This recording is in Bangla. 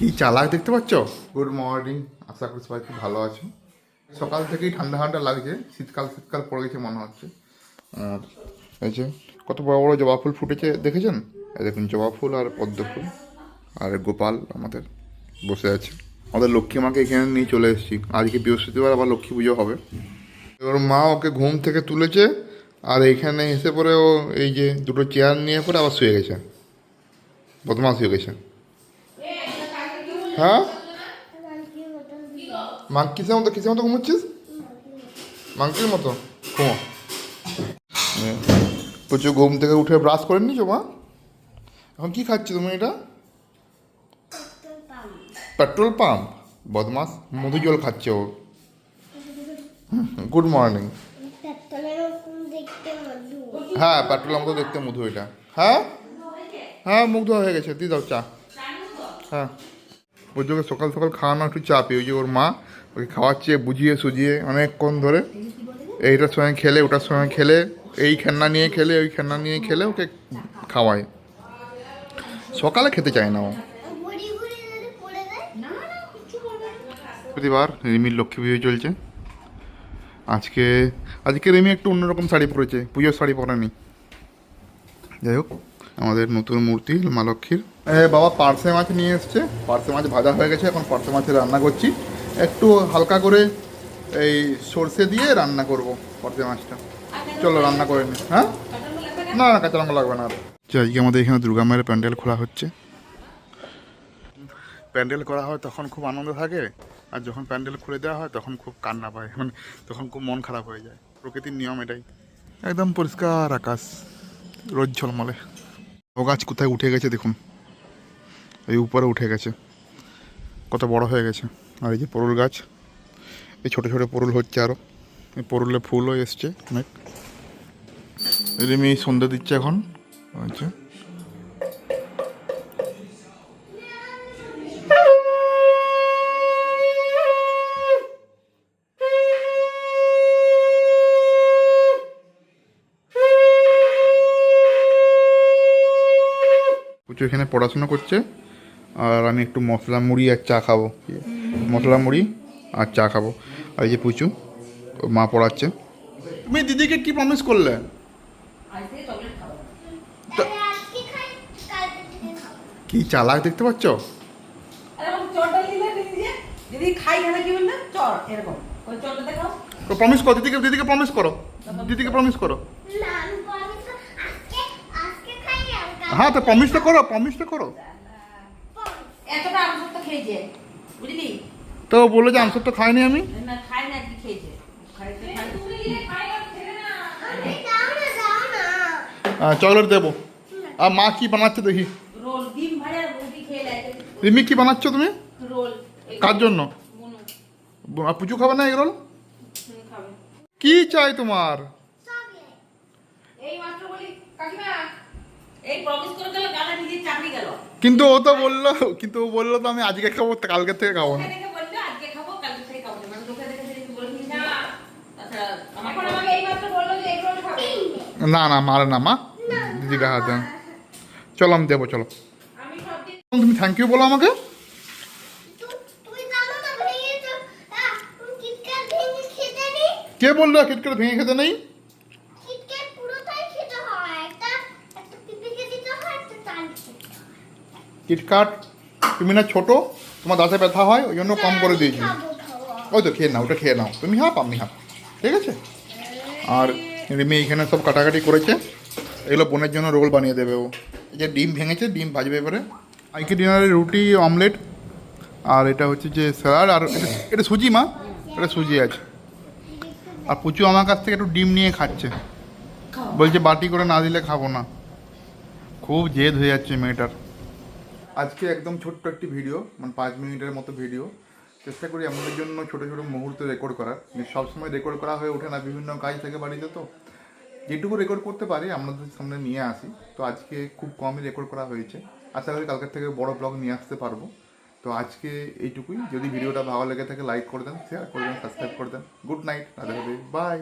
কি চালাক দেখতে পাচ্ছ? গুড মর্নিং আশা করি সবাই খুব ভালো আছো। সকাল থেকেই ঠান্ডা ঠান্ডা লাগছে। শীতকাল শীতকাল পড়ে গেছে মনে হচ্ছে। আর এই যে, কত বড় বড় জবা ফুল ফুটেছে দেখেছেন? দেখুন, জবা ফুল আর পদ্ম ফুল। আর গোপাল আমাদের বসে আছে। আমাদের লক্ষ্মী মাকে এখানে নিয়ে চলে এসেছি। আজকে বৃহস্পতিবার, আবার লক্ষ্মী পুজো হবে। ওর মা ওকে ঘুম থেকে তুলেছে, আর এইখানে এসে পরে ও এই যে দুটো চেয়ার নিয়ে পরে আবার শুয়ে গেছে। বদমাস হয়ে গেছে। হ্যাঁ? মা কিসের মতো কিসের মতো ঘুমোচ্ছিস? মাংকির মতো? ঘুমো। প্রচুর ঘুম থেকে উঠে ব্রাশ করে নিছো মা? এখন কি খাচ্ছ তুমি এটা? Petrol pump. বদমাস মধু জল খাচ্ছে ও। Good morning. হ্যাঁ পেট্রোল মতো দেখতে মধু এটা। হ্যাঁ? হ্যাঁ মুগ্ধ হয়ে গেছে। দিয়ে দাও চা। হ্যাঁ। পুজোকে সকাল সকাল খাওয়ানো একটু চা পেয়ে ওই যে ওর মা ওকে খাওয়াচ্ছে, বুঝিয়ে সুজিয়ে অনেকক্ষণ ধরে। এইটার সঙ্গে খেলে, ওটার সঙ্গে খেলে, এই খেলনা নিয়ে খেলে, ওই খেলনা নিয়ে খেলে ওকে খাওয়ায়। সকালে খেতে চায় না ও। প্রতিবার রিমির লক্ষ্মী পুজো চলছে। আজকে আজকে রিমি একটু অন্যরকম শাড়ি পরেছে, পুজোর শাড়ি পরেনি। যাই হোক, আমাদের নতুন মূর্তি, মা লক্ষ্মীর। বাবা পার্সে মাছ নিয়ে এসছে। পার্সে মাছ ভাজা হয়ে গেছে, এখন পার্সে মাছের রান্না করছি। একটু হালকা করে এই সর্ষে দিয়ে রান্না করব পার্সে মাছটা। চলো রান্না করে নি হ্যাঁ? না না, কাঁচা লঙ্কা লাগবে না আর। যে আজকে আমাদের এখানে দুর্গা মায়ের প্যান্ডেল খোলা হচ্ছে। প্যান্ডেল করা হয় তখন খুব আনন্দ থাকে, আর যখন প্যান্ডেল খুলে দেওয়া হয় তখন খুব কান্না পায় মানে তখন খুব মন খারাপ হয়ে যায়। প্রকৃতির নিয়ম এটাই। একদম পরিষ্কার আকাশ রোদ ঝলমলে। ও গাছ কোথায় উঠে গেছে দেখুন। এই উপরে উঠে গেছে। কত বড় হয়ে গেছে। আর এই যে পরুল গাছ, এই ছোটো ছোটো পরুল হচ্ছে আরও এই পরুলে ফুলও এসছে অনেক। রিমি সন্ধে দিচ্ছে এখন। আচ্ছা। এখানে পড়াশোনা করছে। আর আমি একটু মশলা মুড়ি আর চা খাব। মশলা মুড়ি আর চা খাব। আর এই যে পুচু মা পড়াচ্ছে। তুমি দিদিকে কি প্রমিস করলে? কি চালাক দেখতে পাচ্ছ? প্রমিস করো দিদিকে দিদিকে প্রমিস করো। দিদিকে প্রমিস করো। হ্যাঁ তো করো প্রমিসটা করো আমসব তো খেয়েছে বুঝলি? তো বলে যে আনসার তো খাইনি আমি। না খাই না কি খেয়েছে? চকলেট দেবো। আর মা কি বানাচ্ছে দেখি। রিমি কি বানাচ্ছ তুমি? কার জন্য? আর পুজো খাবে না এগরোল কি চাই তোমার? এই মাত্র বলি কাকিমা কিন্তু ও তো বলল কিন্তু ও বলল তো আমি আজকে খাব কালকে থেকে খাব না। মুখে দেখে বলল আজকে খাব কালকে থেকে খাব না। মানে না না না মারে না মা। দিদিকে হাতে চলো আমি দেবো চলো। তুমি থ্যাংক ইউ বলো আমাকে। কে বলল কিটকেট ভেঙে খেতে নেই? কিটকাট তুমি না ছোটো, তোমার দাঁতে ব্যথা হয়, ওই জন্য কম করে দিয়েছি। ওই তো, খেয়ে নাও, ওটা খেয়ে নাও। তুমি হাফ, আমি হাফ। ঠিক আছে? আর রিমি এখানে সব কাটাকাটি করেছে। এগুলো বোনের জন্য রোল বানিয়ে দেবে ও। এই যে ডিম ভেঙেছে, ডিম ভাজবে এবারে। আজকে ডিনারে রুটি, অমলেট। আর এটা হচ্ছে যে স্যালাড, আর এটা সুজি মা। এটা সুজি আছে। আর পুচু আমার কাছ থেকে একটু ডিম নিয়ে খাচ্ছে। বলছে, বাটি করে না দিলে খাব না। খুব জেদ হয়ে যাচ্ছে মেয়েটার। আজকে একদম ছোট্ট একটি ভিডিও মানে পাঁচ মিনিটের মতো ভিডিও। চেষ্টা করি আমাদের জন্য ছোটো ছোটো মুহূর্ত রেকর্ড করার। কিন্তু সবসময় রেকর্ড করা হয়ে ওঠে না বিভিন্ন কাজ থেকে বাড়িতে তো। যেটুকু রেকর্ড করতে পারি, আপনাদের সামনে নিয়ে আসি। তো আজকে খুব কমই রেকর্ড করা হয়েছে। আশা করি কালকের থেকে বড় ব্লগ নিয়ে আসতে পারব। তো আজকে এইটুকুই। যদি ভিডিওটা ভালো লেগে থাকে লাইক করে দেন শেয়ার করে দেন সাবস্ক্রাইব করে দেন। Good night Radhe bye